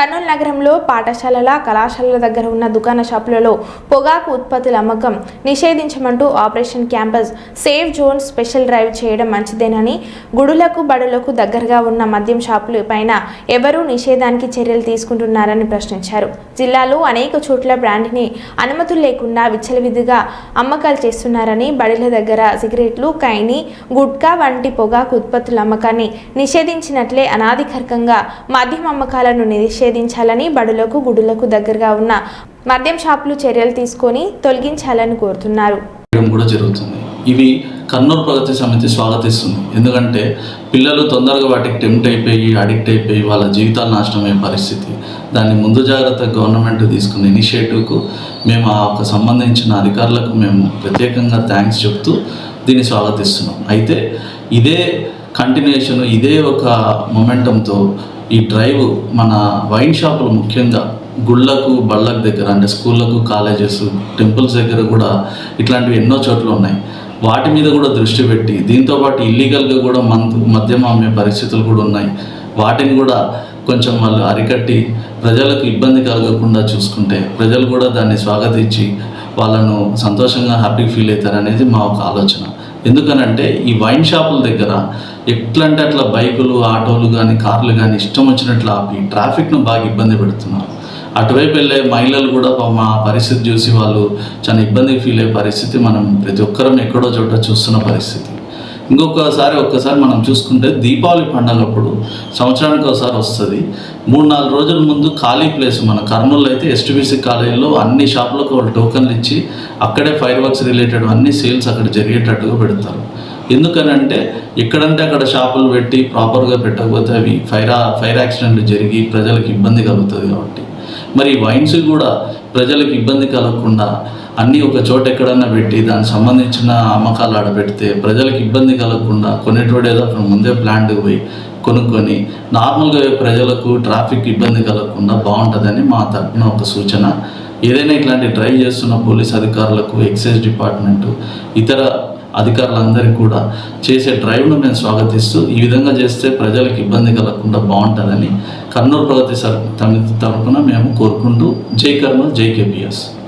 కర్నూలు నగరంలో పాఠశాలల కళాశాలల దగ్గర ఉన్న దుకాణ షాపులలో పొగాకు ఉత్పత్తుల అమ్మకం నిషేధించమంటూ operation campus safe zone special drive చేయడం మంచిదేనని గుడులకు బడులకు దగ్గరగా ఉన్న మద్యం షాపుల పైన ఎవరూ నిషేధానికి చర్యలు తీసుకుంటున్నారని ప్రశ్నించారు. జిల్లాలో అనేక చోట్ల బ్రాండ్ని అనుమతులు లేకుండా విచ్చలవిధిగా అమ్మకాలు చేస్తున్నారని బడిల దగ్గర సిగరెట్లు కైని గుట్కా వంటి పొగాకు ఉత్పత్తుల అమ్మకాన్ని నిషేధించినట్లే అనాధికారికంగా మద్యం అమ్మకాలను నిషేధించాలని బడులకు గుడులకు దగ్గరగా ఉన్న మద్యం షాపులు చర్యలు తీసుకొని తొలగించాలని కోరుతున్నారు. కూడా జరుగుతుంది ఇవి కర్నూలు ప్రగతి సమితి స్వాగతిస్తుంది. ఎందుకంటే పిల్లలు తొందరగా వాటికి టెంప్ట్ అయిపోయి అడిక్ట్ అయిపోయి వాళ్ళ జీవితాలు నాశనం అయ్యే పరిస్థితి. దాన్ని ముందు జాగ్రత్త గవర్నమెంట్ తీసుకున్న ఇనిషియేటివ్కు మేము ఆ యొక్క సంబంధించిన అధికారులకు మేము ప్రత్యేకంగా థ్యాంక్స్ చెప్తూ దీన్ని స్వాగతిస్తున్నాం. అయితే ఇదే కంటిన్యూషన్ ఇదే ఒక మొమెంటంతో ఈ డ్రైవ్ మన వైన్ షాపులు ముఖ్యంగా గుళ్ళకు బళ్ళకు దగ్గర అంటే స్కూళ్ళకు కాలేజెస్ టెంపుల్స్ దగ్గర కూడా ఇట్లాంటివి ఎన్నో చోట్ల ఉన్నాయి. వాటి మీద కూడా దృష్టి పెట్టి దీంతోపాటు ఇల్లీగల్గా కూడా మందు మద్యం అమ్మే పరిస్థితులు కూడా ఉన్నాయి. వాటిని కూడా కొంచెం వాళ్ళు అరికట్టి ప్రజలకు ఇబ్బంది కలగకుండా చూసుకుంటే ప్రజలు కూడా దాన్ని స్వాగతించి వాళ్ళను సంతోషంగా హ్యాపీ ఫీల్ అవుతారనేది మా ఒక ఆలోచన. ఎందుకనంటే ఈ వైన్ షాపుల దగ్గర ఎట్లంటే అట్లా బైకులు ఆటోలు కానీ కార్లు కానీ ఇష్టం వచ్చినట్లు ఆపి ట్రాఫిక్ను బాగా ఇబ్బంది పెడుతున్నారు. అటువైపు వెళ్ళే మహిళలు కూడా మా పరిస్థితి చూసి వాళ్ళు చాలా ఇబ్బంది ఫీల్ అయ్యే పరిస్థితి మనం ప్రతి ఒక్కరం ఎక్కడో చోట చూస్తున్న పరిస్థితి. ఇంకొకసారి ఒక్కసారి మనం చూసుకుంటే దీపావళి పండగప్పుడు సంవత్సరానికి ఒకసారి వస్తుంది. మూడు నాలుగు రోజుల ముందు ఖాళీ ప్లేస్ మన కర్నూలు అయితే ఎస్టీబీసీ కాలేజీలో అన్ని షాపులకు వాళ్ళు టోకన్లు ఇచ్చి అక్కడే ఫైర్ వర్క్స్ రిలేటెడ్ అన్ని సేల్స్ అక్కడ జరిగేటట్టుగా పెడతారు. ఎందుకనంటే ఎక్కడంటే అక్కడ షాపులు పెట్టి ప్రాపర్గా పెట్టకపోతే అవి ఫైర్ ఫైర్ యాక్సిడెంట్లు జరిగి ప్రజలకు ఇబ్బంది కలుగుతుంది కాబట్టి. మరి వైన్స్ కూడా ప్రజలకు ఇబ్బంది కలగకుండా అన్నీ ఒక చోట ఎక్కడన్నా పెట్టి దానికి సంబంధించిన అమ్మకాలు ఆడబెడితే ప్రజలకు ఇబ్బంది కలగకుండా కొనేటోడు ఏదో అక్కడ ముందే ప్లాంట్ పోయి కొనుక్కొని నార్మల్గా ప్రజలకు ట్రాఫిక్ ఇబ్బంది కలగకుండా బాగుంటుందని మా తరఫున ఒక సూచన. ఏదైనా ఇట్లాంటి డ్రైవ్ చేస్తున్న పోలీస్ అధికారులకు ఎక్సైజ్ డిపార్ట్మెంటు ఇతర అధికారులందరికీ కూడా చేసే డ్రైవ్ను మేము స్వాగతిస్తూ ఈ విధంగా చేస్తే ప్రజలకు ఇబ్బంది కలగకుండా బాగుంటుందని కర్నూలు ప్రగతి సమితి తరపున మేము కోరుకుంటూ జై కర్నూలు జై కేపీఎస్.